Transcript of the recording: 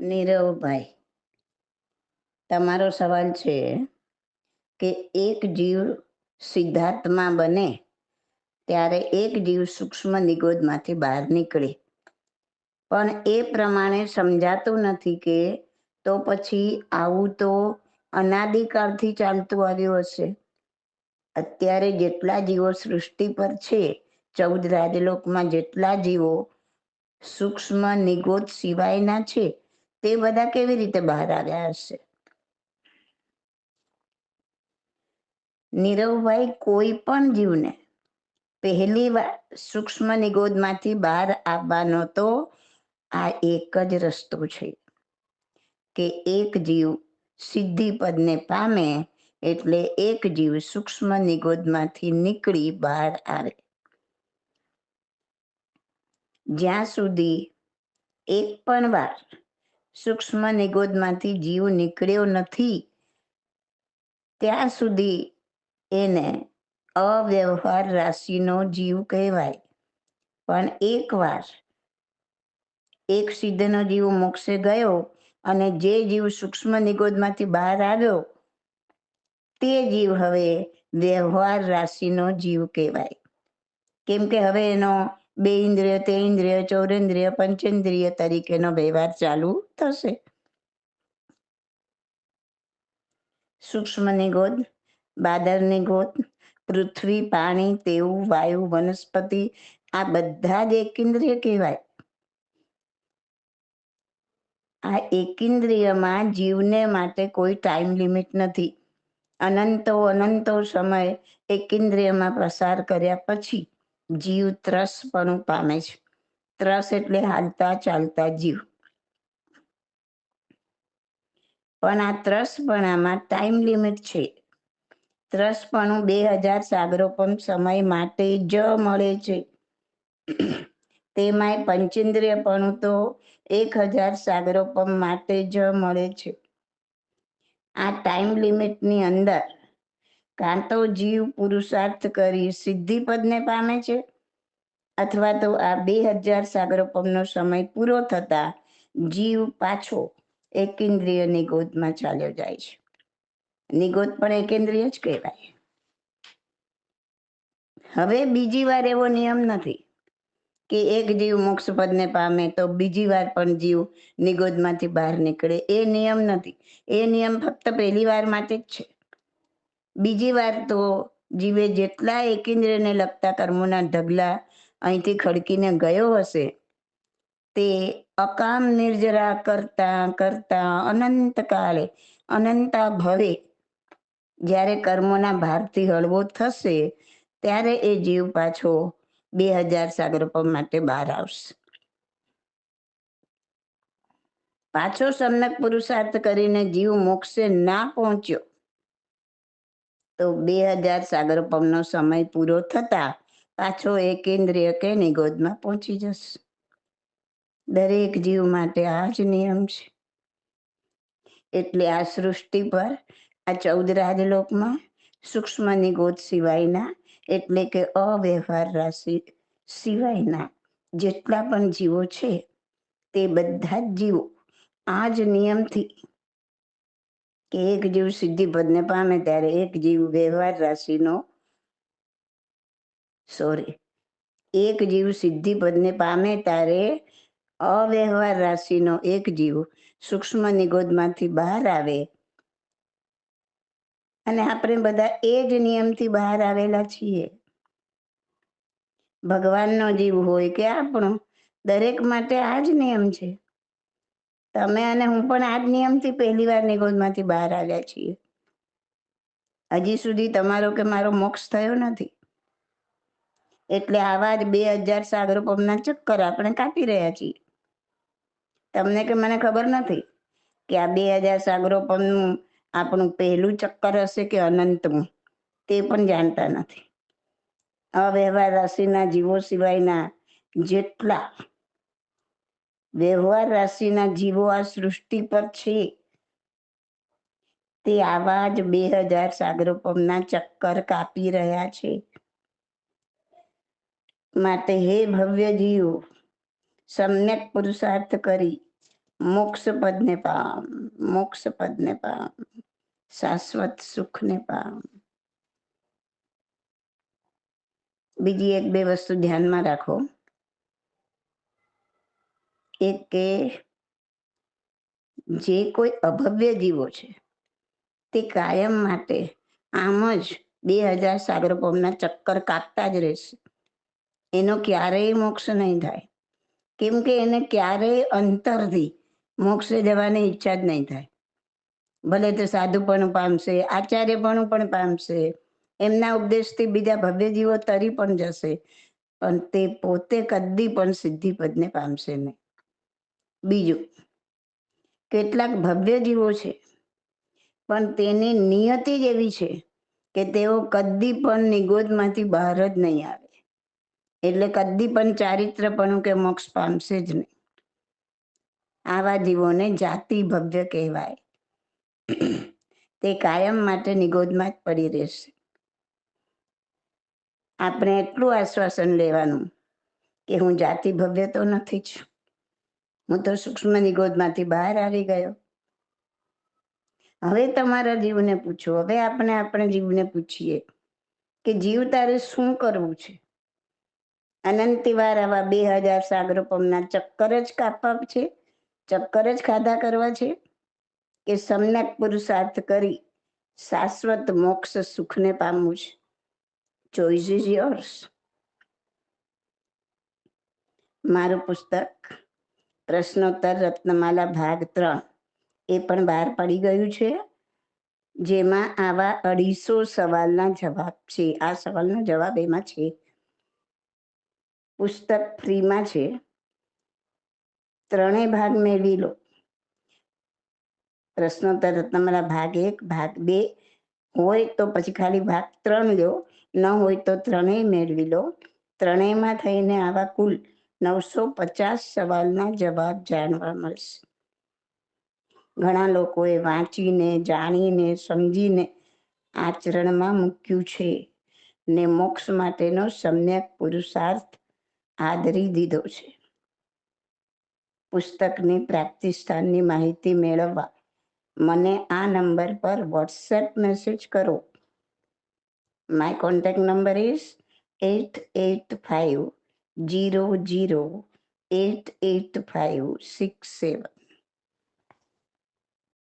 નીરવભાઈ તમારો સવાલ છે કે એક જીવ સિદ્ધાર્થમાં બને ત્યારે એક જીવ સૂક્ષ્મ નિગોદમાંથી બહાર નીકળે. પણ એ પ્રમાણે સમજાતું નથી કે તો પછી આવું તો અનાદિકાળથી ચાલતું આવ્યું હશે. અત્યારે જેટલા જીવો સૃષ્ટિ પર છે, ચૌદ રાજલોકમાં જેટલા જીવો સૂક્ષ્મ નિગોદ સિવાયના છે તે બધા કેવી રીતે બહાર આવ્યા હશે? નીરવભાઈ કોઈ પણ જીવને પહેલી વાર સૂક્ષ્મ નિગોદમાંથી બહાર આવવાનો તો આ એક જ રસ્તો છે કે એક જીવ સિદ્ધિ પદને પામે એટલે એક જીવ સૂક્ષ્મ નિગોદમાંથી નીકળી બહાર આવે. જ્યાં સુધી એક પણ વાર સૂક્ષ્મ નિગોદમાંથી જીવ નીકળ્યો નથી. ત્યાં સુધી એને અવ્યવહાર રાશિનો જીવ કહેવાય. પણ એકવાર એક સિદ્ધનો જીવ મોક્ષે ગયો અને જે જીવ સૂક્ષ્મ નિગોદમાંથી બહાર આવ્યો, તે જીવ હવે વ્યવહાર રાશિનો જીવ કહેવાય. કેમ કે હવે એનો બે ઇન્દ્રિય, તે ઇન્દ્રિય ચૌરેન્દ્રિય પંચેન્દ્રિય તરીકેનો વ્યવહાર ચાલુ થશે. સૂક્ષ્મની ગોદ, બાદરની ગોદ, પૃથ્વી, પાણી, તેવું, વાયુ, વનસ્પતિ, આ બધા જ એકેન્દ્રિય કહેવાય. આ એકેન્દ્રિયમાં જીવને માટે કોઈ ટાઈમ લિમિટ નથી. અનંતો અનંતો સમય એકેન્દ્રિયમાં પસાર કર્યા પછી જીવ ત્રસપણું પામે છે. ત્રસ એટલે હાલતા ચાલતા જીવ. પણ આ ત્રસપણામાં ટાઈમ લિમિટ છે. ત્રસપણું બે હજાર સાગરોપમ સમય માટે જ મળે છે. તેમાંય પંચેન્દ્રિયપણું તો એક હજાર સાગરોપમ માટે જ મળે છે. આ ટાઈમ લિમિટની અંદર કાં તો જીવ પુરુષાર્થ કરી સિદ્ધિ પદને પામે છે? અથવા તો આ બે હજાર સાગરોપમનો સમય પૂરો થતા જીવ પાછો એકેન્દ્રિય નિગોદમાં ચાલ્યો જાય છે. નિગોદ પણ એકેન્દ્રિય જ કહેવાય. હવે બીજી વાર એવો નિયમ નથી કે એક જીવ મોક્ષ પદને પામે તો બીજી વાર પણ જીવ નિગોદમાંથી બહાર નીકળે. એ નિયમ નથી. એ નિયમ ફક્ત પહેલી વાર માટે જ છે. બીજી વાર તો જીવે જેટલા એકેન્દ્રને લગતા કર્મોના ઢગલા અહીંથી ખડકીને ગયો હશે, તે અકામ નિર્જરા કરતા કરતા અનંત કાળે અનંતા ભવે જ્યારે કર્મોના ભારથી હળવો થશે, ત્યારે એ જીવ પાછો બે હજાર સાગરપમ માટે બહાર આવશે. પાછો સમ્યક પુરુષાર્થ કરીને જીવ મોક્ષે ના પહોંચ્યો. તો બે હજાર સાગરપમનો સમય પૂરો થતા પાછો એકેન્દ્રિય કે નિગોદમાં પહોંચી જશે. દરેક જીવ માટે આ જ નિયમ છે. એટલે આ સૃષ્ટિ પર, આ ચૌદ રાજલોકમાં સૂક્ષ્મ નિગોદ સિવાયના, એટલે કે અવ્યવહાર રાશિ સિવાયના જેટલા પણ જીવો છે, તે બધા જ જીવો આ જ નિયમથી કે એક જીવ સિદ્ધિ પદને પામે ત્યારે એક જીવ વ્યવહાર રાશિનો સોરી એક જીવ સિદ્ધિ પદને પામે ત્યારે અવ્યવહાર રાશિનો એક જીવ સૂક્ષ્મ નિગોદમાંથી બહાર આવે. અને આપણે બધા એ જ નિયમથી બહાર આવેલા છીએ. ભગવાનનો જીવ હોય કે આપણો, દરેક માટે આ જ નિયમ છે. તમે અને હું પણ આ જ નિયમથી પહેલી વાર નિગોદમાંથી બહાર આવ્યા છીએ. હજી સુધી તમારો કે મારો મોક્ષ થયો નથી. એટલે આવા જ બે હજાર સાગરોપમના ચક્કર આપણે કાપી રહ્યા છીએ. તમને કે મને ખબર નથી કે આ બે હજાર સાગરો પગનું આપણું પહેલું ચક્કર હશે કે અનંતનું? તે પણ જાણતા નથી. અવ્યવહાર રાશિના જીવો સિવાયના જેટલા વ્યવહાર રાશિના જીવો આ સૃષ્ટિ પર છે. તે આવા જ બે હજાર સાગરોપમના ચક્કર કાપી રહ્યા છે. માટે હે ભવ્ય જીવો, સમ્યક પુરુષાર્થ કરી, મોક્ષ પદને પામ, મોક્ષ પદને પામ, શાશ્વત સુખને પામ. બીજી એક બે વસ્તુ ધ્યાનમાં રાખો. એક કે જે કોઈ અભવ્ય જીવો છે, તે કાયમ માટે આમ જ બે હજાર સાગરપમના ચક્કર કાપતા જ રહેશે. એનો ક્યારેય મોક્ષ નહીં થાય. કેમ કે એને ક્યારેય અંતરથી મોક્ષે જવાની ઈચ્છા જ નહીં થાય. ભલે તે સાધુ પણ પામશે આચાર્ય પણ પણ પામશે, એમના ઉપદેશથી બીજા ભવ્ય જીવો તરી પણ જશે, પણ તે પોતે કદી પણ સિદ્ધિપદને પામશે નહીં. બીજું, કેટલાક ભવ્ય જીવો છે, પણ તેની નિયતિ જ એવી છે કે તેઓ કદી પણ નિગોદમાંથી બહાર જ નહીં આવે. એટલે કદી પણ ચારિત્રપણું કે મોક્ષ પામશે જ નહીં. આવા જીવોને જાતિ ભવ્ય કહેવાય. તે કાયમ માટે નિગોદમાં જ પડી રહેશે. આપણે એટલું આશ્વાસન લેવાનું કે હું જાતિ ભવ્ય તો નથી જ. હું તો સૂક્ષ્મની ગોદમાંથી બહાર આવી ગયો. હવે તમારા જીવને પૂછો, હવે આપણે આપણે જીવને પૂછીએ કે જીવ તારે શું કરવું છે? અનંતિવાર આવા બે હજાર સાગરોપમના ચક્કર જ કાપવા છે? ચક્કર જ ખાધા કરવા છે? કે સમ્યક પુરુષાર્થ કરી શાશ્વત મોક્ષ સુખને પામવું છે? ચોઈસ ઇઝ યોર્સ મારું પુસ્તક પ્રશ્નોત્તર રત્નમાલા ભાગ ત્રણ. એ પણ બહાર પડી ગયું છે. જેમાં આવા અઢીસો સવાલના જવાબ છે. આ સવાલનો જવાબ એમાં છે. પુસ્તક ફ્રીમાં છે. ત્રણેય ભાગ મેળવી લો. પ્રશ્નોત્તર રત્નમાલા ભાગ એક, ભાગ બે. હોય તો પછી ખાલી ભાગ ત્રણ લો. ન હોય તો ત્રણેય મેળવી લો. ત્રણેયમાં થઈને આવા કુલ નવસો પચાસ સવાલના જવાબ જાણવા મળશે. ઘણા લોકોએ વાંચીને, જાણીને, સમજીને આચરણમાં મૂક્યું છે ને મોક્ષ માટેનો સમ્યક પુરુષાર્થ આદરી દીધો છે. પુસ્તકની પ્રાપ્તિ સ્થાનની માહિતી મેળવવા મને આ નંબર પર વોટ્સએપ મેસેજ કરો. My contact number is eight eight five zero zero eight eight five six seven